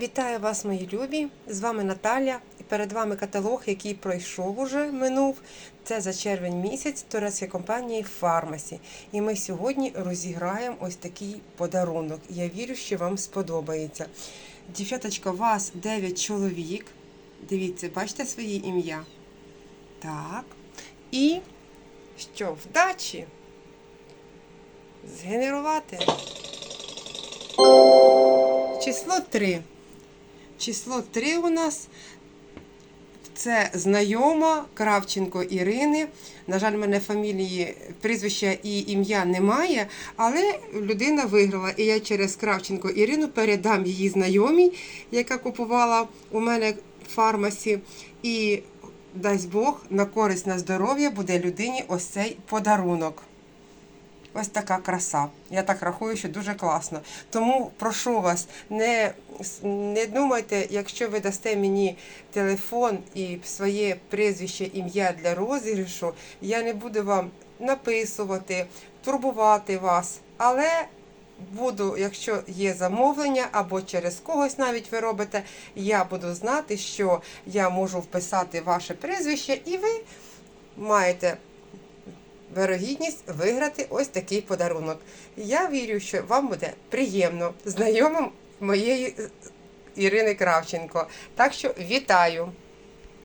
Вітаю вас, мої любі! З вами Наталя. І перед вами каталог, який пройшов уже минув. Це за червень місяць турецької компанії Фармасі. І ми сьогодні розіграємо ось такий подарунок. Я вірю, що вам сподобається. Дівчаточка, вас 9 чоловік. Дивіться, бачите своє ім'я? Так. І що, вдачі? Згенерувати. Число 3. Число 3 у нас це знайома Кравченко Ірини. На жаль, в мене фамілії, прізвища і ім'я немає, але людина виграла. І я через Кравченко Ірину передам її знайомій, яка купувала у мене в фармасі. І дасть Бог на користь на здоров'я буде людині ось цей подарунок. Ось така краса. Я так рахую, що дуже класно. Тому прошу вас, не, не думайте, якщо ви дасте мені телефон і своє прізвище, ім'я для розіграшу, я не буду вам написувати, турбувати вас. Але буду, якщо є замовлення або через когось навіть ви робите, я буду знати, що я можу вписати ваше прізвище, і ви маєте вирогідність виграти ось такий подарунок. Я вірю, що вам буде приємно знайомим моєї Ірини Кравченко. Так що вітаю!